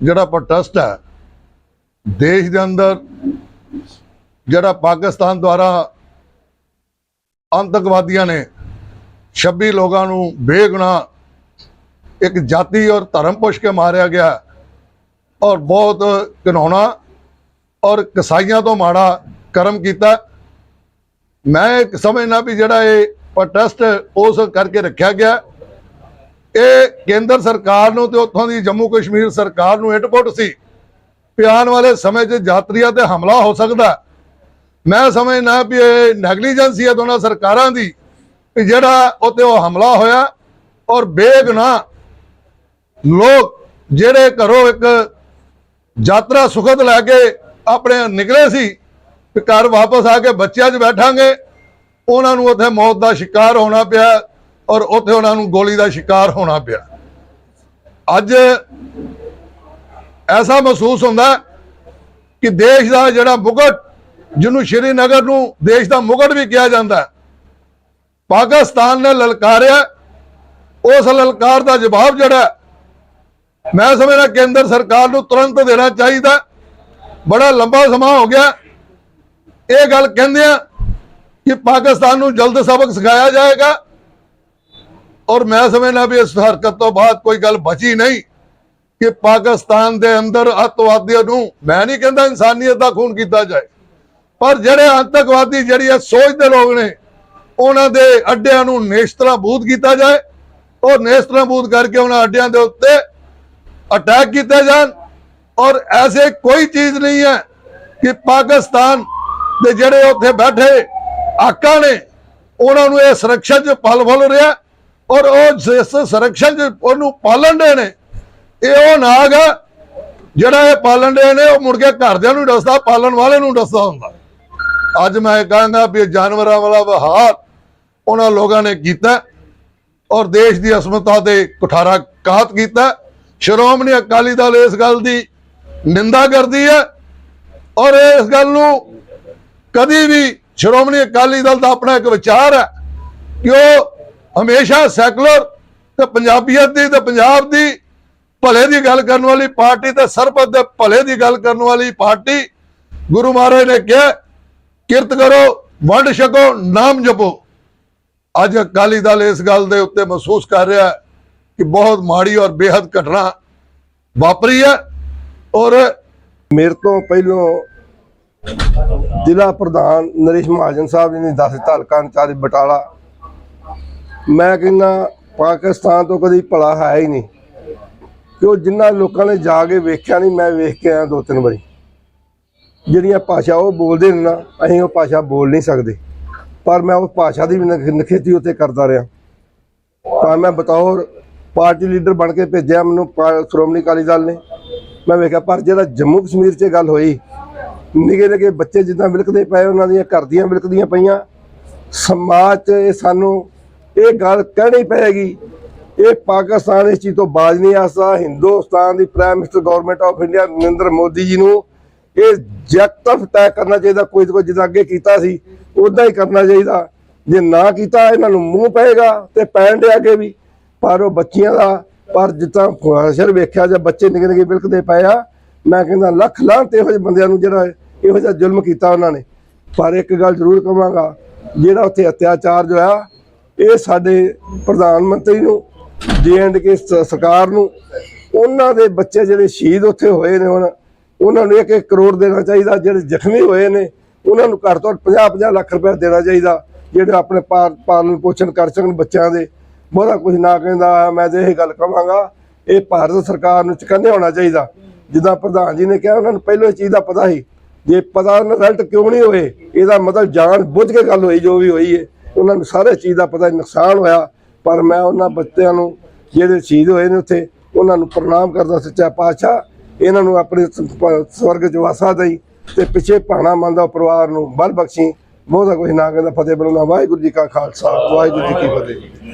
ਜਿਹੜਾ ਪ੍ਰੋਟੈਸਟ ਹੈ, ਦੇਸ਼ ਦੇ ਅੰਦਰ ਜਿਹੜਾ ਪਾਕਿਸਤਾਨ ਦੁਆਰਾ ਅੰਤਕਵਾਦੀਆਂ ਨੇ 26 ਲੋਕਾਂ ਨੂੰ ਬੇਗੁਨਾਹ ਇੱਕ ਜਾਤੀ ਔਰ ਧਰਮ ਪੁੱਛ ਕੇ ਮਾਰਿਆ ਗਿਆ ਔਰ ਬਹੁਤ ਘਿਨਾਉਣਾ ਔਰ ਕਸਾਈਆਂ ਤੋਂ ਮਾੜਾ ਕਰਮ ਕੀਤਾ। ਮੈਂ ਸਮਝਣਾ ਵੀ ਜਿਹੜਾ ਇਹ ਪ੍ਰੋਟੈਸਟ ਉਸ ਕਰਕੇ ਰੱਖਿਆ ਗਿਆ ਇਹ ਕੇਂਦਰ ਸਰਕਾਰ ਨੂੰ ਤੇ ਉੱਥੋਂ ਦੀ ਜੰਮੂ ਕਸ਼ਮੀਰ ਸਰਕਾਰ ਨੂੰ ਇਨਪੁਟ ਸੀ। ਵੀ ਆਉਣ ਵਾਲੇ ਸਮੇਂ 'ਚ ਯਾਤਰੀਆਂ ਤੇ ਹਮਲਾ ਹੋ ਸਕਦਾ ਮੈਂ ਸਮਝਣਾ ਵੀ ਇਹ ਨੈਗਲੀਜੈਂਸੀ ਹੈ ਦੋਨਾਂ ਸਰਕਾਰਾਂ ਦੀ ਵੀ ਜਿਹੜਾ ਉੱਤੇ ਉਹ ਹਮਲਾ ਹੋਇਆ ਔਰ ਬੇਗੁਨਾਹ ਲੋਕ ਜਿਹੜੇ ਘਰੋਂ ਇੱਕ ਯਾਤਰਾ ਸੁਖਦ ਲੈ ਕੇ ਆਪਣੇ ਨਿਕਲੇ ਸੀ ਘਰ ਵਾਪਸ ਆ ਕੇ ਬੱਚਿਆਂ 'ਚ ਬੈਠਾਂਗੇ, ਉਹਨਾਂ ਨੂੰ ਉੱਥੇ ਮੌਤ ਦਾ ਸ਼ਿਕਾਰ ਹੋਣਾ ਪਿਆ। ਔਰ ਉੱਥੇ ਉਹਨਾਂ ਨੂੰ ਗੋਲੀ ਦਾ ਸ਼ਿਕਾਰ ਹੋਣਾ ਪਿਆ। ਅੱਜ ਐਸਾ ਮਹਿਸੂਸ ਹੁੰਦਾ ਕਿ ਦੇਸ਼ ਦਾ ਜਿਹੜਾ ਮੁਗਟ, ਜਿਹਨੂੰ ਸ਼੍ਰੀਨਗਰ ਨੂੰ ਦੇਸ਼ ਦਾ ਮੁਗਟ ਵੀ ਕਿਹਾ ਜਾਂਦਾ ਪਾਕਿਸਤਾਨ ਨੇ ਲਲਕਾਰਿਆ। ਉਸ ਲਲਕਾਰ ਦਾ ਜਵਾਬ ਜਿਹੜਾ ਮੈਂ ਸਮਝਦਾ ਕੇਂਦਰ ਸਰਕਾਰ ਨੂੰ ਤੁਰੰਤ ਦੇਣਾ ਚਾਹੀਦਾ ਬੜਾ ਲੰਬਾ ਸਮਾਂ ਹੋ ਗਿਆ। ਇਹ ਗੱਲ ਕਹਿੰਦੇ ਆ ਕਿ ਪਾਕਿਸਤਾਨ ਨੂੰ ਜਲਦ ਸਬਕ ਸਿਖਾਇਆ ਜਾਏਗਾ। ਔਰ ਮੈਂ ਸਮਝਣਾ ਵੀ ਇਸ ਹਰਕਤ ਤੋਂ ਬਾਅਦ ਕੋਈ ਗੱਲ ਬਚੀ ਨਹੀਂ ਕਿ ਪਾਕਿਸਤਾਨ ਦੇ ਅੰਦਰ ਅੱਤਵਾਦੀਆਂ ਨੂੰ, ਮੈਂ ਨਹੀਂ ਕਹਿੰਦਾ ਇਨਸਾਨੀਅਤ ਦਾ ਖੂਨ ਕੀਤਾ ਜਾਏ, ਪਰ ਜਿਹੜੇ ਆਤੰਕਵਾਦੀ, ਜਿਹੜੀ ਇਹ ਸੋਚਦੇ ਲੋਕ ਨੇ, ਉਹਨਾਂ ਦੇ ਅੱਡਿਆਂ ਨੂੰ ਨੇਸ਼ਤਰਾਬੂਦ ਕੀਤਾ ਜਾਏ ਔਰ ਨੇਸ਼ਤਰਾਬੂਦ ਕਰਕੇ ਉਹਨਾਂ ਅੱਡਿਆਂ ਦੇ ਉੱਤੇ ਅਟੈਕ ਕੀਤੇ ਜਾਣ। ਔਰ ਐਸੇ ਕੋਈ ਚੀਜ਼ ਨਹੀਂ ਹੈ ਕਿ ਪਾਕਿਸਤਾਨ ਦੇ ਜਿਹੜੇ ਉੱਥੇ ਬੈਠੇ ਆਕਾ ਨੇ, ਉਹਨਾਂ ਨੂੰ ਇਹ ਸੁਰੱਖਿਆ 'ਚ ਪਲ ਫੁੱਲ ਰਿਹਾ। ਔਰ ਉਹ ਜਿਸ ਸੰਰਕਸ਼ਣ 'ਚ ਉਹਨੂੰ ਪਾਲਣ ਦੇ ਨੇ, ਇਹ ਉਹ ਨਾਗ ਹੈ ਜਿਹੜਾ ਇਹ ਪਾਲਣ ਦੇ ਨੇ, ਉਹ ਮੁੜ ਕੇ ਘਰਦਿਆਂ ਨੂੰ ਦੱਸਦਾ, ਪਾਲਣ ਵਾਲੇ ਨੂੰ ਦੱਸਦਾ ਹੁੰਦਾ। ਅੱਜ ਮੈਂ ਕਹਾਂਗਾ ਵੀ ਜਾਨਵਰਾਂ ਵਾਲਾ ਵਿਹਾਰ ਉਹਨਾਂ ਲੋਕਾਂ ਨੇ ਕੀਤਾ ਔਰ ਦੇਸ਼ ਦੀ ਅਸਮਤਾ ਤੇ ਕੁਠਾਰਾ ਕਾਤ ਕੀਤਾ। ਸ਼੍ਰੋਮਣੀ ਅਕਾਲੀ ਦਲ ਇਸ ਗੱਲ ਦੀ ਨਿੰਦਾ ਕਰਦੀ ਹੈ ਔਰ ਇਸ ਗੱਲ ਨੂੰ ਕਦੀ ਵੀ ਸ਼੍ਰੋਮਣੀ ਅਕਾਲੀ ਦਲ ਦਾ ਆਪਣਾ ਇੱਕ ਵਿਚਾਰ ਹੈ ਕਿ ਉਹ ਹਮੇਸ਼ਾ ਸੈਕੂਲਰ ਤੇ ਪੰਜਾਬੀਅਤ ਦੀ ਤੇ ਪੰਜਾਬ ਦੀ ਭਲੇ ਦੀ ਗੱਲ ਕਰਨ ਵਾਲੀ ਪਾਰਟੀ ਤੇ ਸਰਬਤ ਦੇ ਭਲੇ ਦੀ ਗੱਲ ਕਰਨ ਵਾਲੀ ਪਾਰਟੀ ਗੁਰੂ ਮਹਾਰਾਜ ਨੇ ਕਿਹਾ, ਕਿਰਤ ਕਰੋ, ਵੰਡ ਛਕੋ, ਨਾਮ ਜਪੋ। ਅੱਜ ਅਕਾਲੀ ਦਲ ਇਸ ਗੱਲ ਦੇ ਉੱਤੇ ਮਹਿਸੂਸ ਕਰ ਰਿਹਾ ਹੈ ਕਿ ਬਹੁਤ ਮਾੜੀ ਔਰ ਬੇਹੱਦ ਘਟਨਾ ਵਾਪਰੀ ਹੈ ਔਰ ਮੇਰੇ ਤੋਂ ਪਹਿਲੋਂ ਜ਼ਿਲ੍ਹਾ ਪ੍ਰਧਾਨ ਨਰੇਸ਼ ਮਹਾਜਨ ਸਾਹਿਬ ਜੀ ਨੇ ਦੱਸ ਦਿੱਤਾ, ਹਲਕਾ ਚਾਰੀ ਬਟਾਲਾ ਮੈਂ ਕਹਿੰਦਾ, ਪਾਕਿਸਤਾਨ ਤੋਂ ਕਦੀ ਭਲਾ ਹੈ ਹੀ ਨਹੀਂ। ਕਿ ਉਹ ਜਿਨ੍ਹਾਂ ਲੋਕਾਂ ਨੇ ਜਾ ਕੇ ਵੇਖਿਆ ਨਹੀਂ, ਮੈਂ ਵੇਖ ਕੇ ਆਇਆ ਦੋ ਤਿੰਨ ਵਾਰੀ। ਜਿਹੜੀਆਂ ਭਾਸ਼ਾ ਉਹ ਬੋਲਦੇ ਨੇ ਨਾ, ਅਸੀਂ ਉਹ ਭਾਸ਼ਾ ਬੋਲ ਨਹੀਂ ਸਕਦੇ। ਪਰ ਮੈਂ ਉਸ ਭਾਸ਼ਾ ਦੀ ਵੀ ਨਖ- ਨਿਖੇਧੀ ਉੱਤੇ ਕਰਦਾ ਰਿਹਾ। ਤਾਂ ਮੈਂ ਬਤੌਰ ਪਾਰਟੀ ਲੀਡਰ ਬਣ ਕੇ ਭੇਜਿਆ, ਮੈਨੂੰ ਸ਼੍ਰੋਮਣੀ ਅਕਾਲੀ ਦਲ ਨੇ। ਮੈਂ ਵੇਖਿਆ, ਪਰ ਜਿਹੜਾ ਜੰਮੂ ਕਸ਼ਮੀਰ 'ਚ ਗੱਲ ਹੋਈ ਨਿੱਕੇ ਨਿੱਕੇ ਬੱਚੇ ਜਿੱਦਾਂ ਵਿਲਕਦੇ ਪਏ, ਉਹਨਾਂ ਦੀਆਂ ਘਰ ਦੀਆਂ ਵਿਲਕਦੀਆਂ ਪਈਆਂ। ਸਮਾਜ 'ਚ ਇਹ ਸਾਨੂੰ ਇਹ ਗੱਲ ਕਹਿਣੀ ਪਏਗੀ, ਇਹ ਪਾਕਿਸਤਾਨ ਇਸ ਚੀਜ਼ ਤੋਂ ਬਾਜ ਨਹੀਂ ਆਸਾ ਹਿੰਦੁਸਤਾਨ ਦੀ prime minister government of India Narendra Modi ji ਨੂੰ ਇਹ ਜੈਕਟਫ ਤੈਅ ਕਰਨਾ ਚਾਹੀਦਾ, ਕੋਈ ਕੋਈ ਜਿੱਦਾਂ ਅੱਗੇ ਕੀਤਾ ਸੀ ਉਦਾਂ ਹੀ ਕਰਨਾ ਚਾਹੀਦਾ। ਜੇ ਨਾ ਕੀਤਾ, ਇਹਨਾਂ ਨੂੰ ਮੂੰਹ ਪਏਗਾ ਤੇ ਪੈਣ ਦੇ ਅੱਗੇ ਵੀ। ਪਰ ਉਹ ਬੱਚੀਆਂ ਦਾ, ਪਰ ਜਿੱਦਾਂ ਫਾਸ਼ਰ ਵੇਖਿਆ ਜਾਂ ਬੱਚੇ ਨਿੱਕੇ ਨਿੱਕੇ ਬਿਲਕਦੇ ਪਏ ਆ, ਮੈਂ ਕਹਿੰਦਾ ਲੱਖ ਲਾਂਤ ਇਹੋ ਜਿਹੇ ਬੰਦਿਆਂ ਨੂੰ ਜਿਹੜਾ ਇਹੋ ਜਿਹਾ ਜ਼ੁਲਮ ਕੀਤਾ ਉਹਨਾਂ ਨੇ। ਪਰ ਇੱਕ ਗੱਲ ਜ਼ਰੂਰ ਕਵਾਂਗਾ, ਜਿਹੜਾ ਉੱਥੇ ਅਤਿਆਚਾਰ ਜੋ ਆ ਇਹ ਸਾਡੇ ਪ੍ਰਧਾਨ ਮੰਤਰੀ ਨੂੰ ਕੇ ਸਰਕਾਰ ਨੂੰ, ਉਹਨਾਂ ਦੇ ਬੱਚੇ ਜਿਹੜੇ ਸ਼ਹੀਦ ਉੱਥੇ ਹੋਏ ਨੇ ਹੁਣ, ਉਹਨਾਂ ਨੂੰ ਇੱਕ ਇੱਕ ਕਰੋੜ ਦੇਣਾ ਚਾਹੀਦਾ, ਜਿਹੜੇ ਜ਼ਖਮੀ ਹੋਏ ਨੇ, ਉਹਨਾਂ ਨੂੰ ਘੱਟ ਤੋਂ ਘੱਟ 50 50 ਲੱਖ ਰੁਪਏ ਦੇਣਾ ਚਾਹੀਦਾ, ਜਿਹੜੇ ਆਪਣੇ ਪਾਲਣ ਪੋਸ਼ਣ ਕਰ ਸਕਣ ਬੱਚਿਆਂ ਦੇ। ਬਹੁਤਾ ਕੁਝ ਨਾ ਕਹਿੰਦਾ, ਮੈਂ ਤੇ ਇਹ ਗੱਲ ਕਵਾਂਗਾ, ਇਹ ਭਾਰਤ ਸਰਕਾਰ ਨੂੰ ਚਕੰਨੇ ਹੋਣਾ ਚਾਹੀਦਾ। ਜਿੱਦਾਂ ਪ੍ਰਧਾਨ ਜੀ ਨੇ ਕਿਹਾ, ਉਹਨਾਂ ਨੂੰ ਪਹਿਲਾਂ ਇਹ ਚੀਜ਼ ਦਾ ਪਤਾ ਸੀ, ਜੇ ਪਤਾ ਰਿਜ਼ਲਟ ਕਿਉਂ ਨਹੀਂ ਹੋਏ, ਇਹਦਾ ਮਤਲਬ ਜਾਣ ਬੁੱਝ ਕੇ ਗੱਲ ਹੋਈ, ਜੋ ਵੀ ਹੋਈ ਹੈ ਉਹਨਾਂ ਨੂੰ ਸਾਰੇ ਚੀਜ਼ ਦਾ ਪਤਾ ਨੁਕਸਾਨ ਹੋਇਆ, ਪਰ ਮੈਂ ਉਹਨਾਂ ਬੱਚਿਆਂ ਨੂੰ ਜਿਹੜੇ ਸ਼ਹੀਦ ਹੋਏ ਨੇ ਉੱਥੇ, ਉਹਨਾਂ ਨੂੰ ਪ੍ਰਣਾਮ ਕਰਦਾ ਸੱਚਾ ਪਾਤਸ਼ਾਹ। ਇਹਨਾਂ ਨੂੰ ਆਪਣੇ ਸਵਰਗ ਚ ਵਾਸਾ ਦੇਈ ਤੇ ਪਿੱਛੇ ਭਾਣਾ ਮੰਦਾ ਪਰਿਵਾਰ ਨੂੰ ਬਲ ਬਖਸ਼ੀ। ਬਹੁਤਾ ਕੁਝ ਨਾ ਕਹਿੰਦਾ, ਫਤਿਹ ਬੁਲਾਉਂਦਾ, ਵਾਹਿਗੁਰੂ ਜੀ ਕਾ ਖਾਲਸਾ, ਵਾਹਿਗੁਰੂ ਜੀ ਕੀ ਫਤਿਹ।